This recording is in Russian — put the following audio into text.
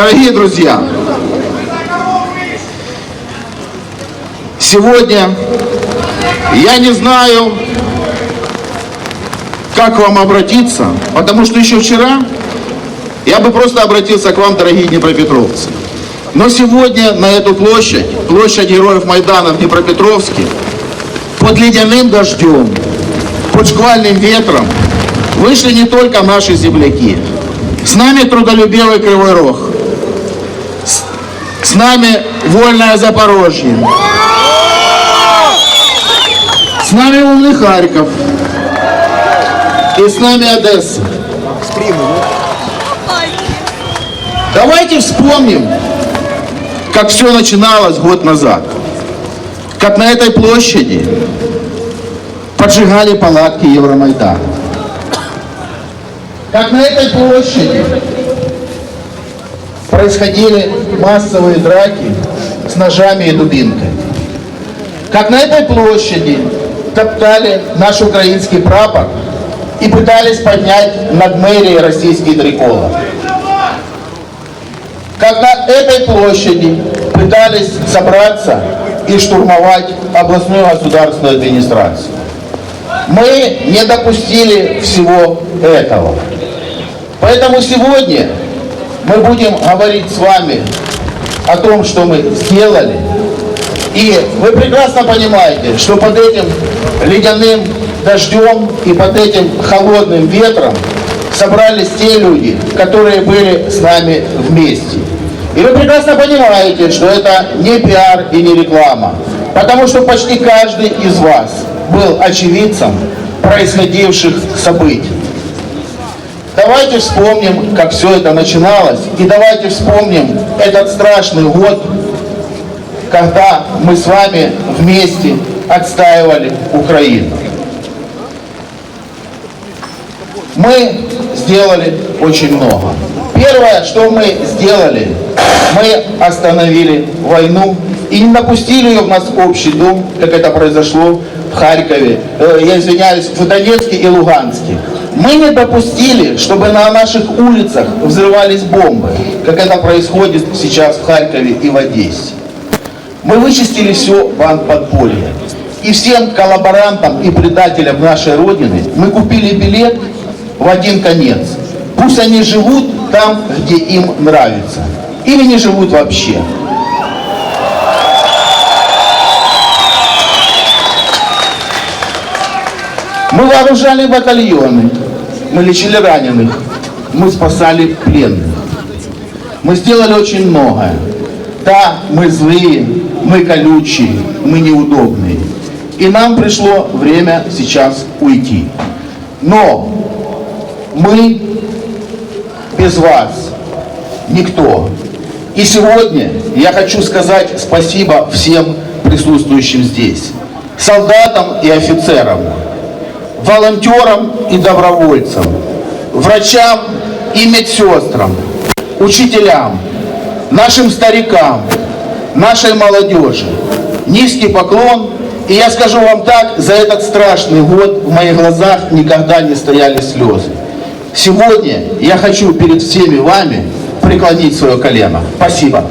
Дорогие друзья, сегодня я не знаю, как вам обратиться, потому что еще вчера я бы просто обратился к вам, дорогие днепропетровцы. Но сегодня на эту площадь, площадь Героев Майдана в Днепропетровске, под ледяным дождем, под шквальным ветром вышли не только наши земляки. С нами трудолюбивый Кривой Рог. С, нами вольное Запорожье. С нами умный Харьков. И с нами Одесса. Давайте вспомним, как все начиналось год назад. Как на этой площади поджигали палатки Евромайдана. Как на этой площади происходили массовые драки с ножами и дубинкой. Как на этой площади топтали наш украинский прапор и пытались поднять над мэрией российский триколор. Как на этой площади пытались собраться и штурмовать областную государственную администрацию. Мы не допустили всего этого. Поэтому сегодня мы будем говорить с вами о том, что мы сделали. И вы прекрасно понимаете, что под этим ледяным дождем и под этим холодным ветром собрались те люди, которые были с нами вместе. И вы прекрасно понимаете, что это не пиар и не реклама, потому что почти каждый из вас был очевидцем происходивших событий. Давайте вспомним, как все это начиналось, и давайте вспомним этот страшный год, когда мы с вами вместе отстаивали Украину. Мы сделали очень много. Первое, что мы сделали, мы остановили войну и не допустили ее в наш общий дом, как это произошло в Харькове, э, я извиняюсь, в Донецке и Луганске. Мы не допустили, чтобы на наших улицах взрывались бомбы, как это происходит сейчас в Харькове и в Одессе. Мы вычистили все банк подполья. И всем коллаборантам и предателям нашей Родины мы купили билет в один конец. Пусть они живут там, где им нравится. Или не живут вообще. Мы вооружали батальоны, мы лечили раненых, мы спасали пленных. Мы сделали очень многое. Да, мы злые, мы колючие, мы неудобные. И нам пришло время сейчас уйти. Но мы без вас никто. И сегодня я хочу сказать спасибо всем присутствующим здесь. Солдатам и офицерам, волонтерам и добровольцам, врачам и медсестрам, учителям, нашим старикам, нашей молодежи. Низкий поклон. И я скажу вам так, за этот страшный год в моих глазах никогда не стояли слезы. Сегодня я хочу перед всеми вами преклонить свое колено. Спасибо.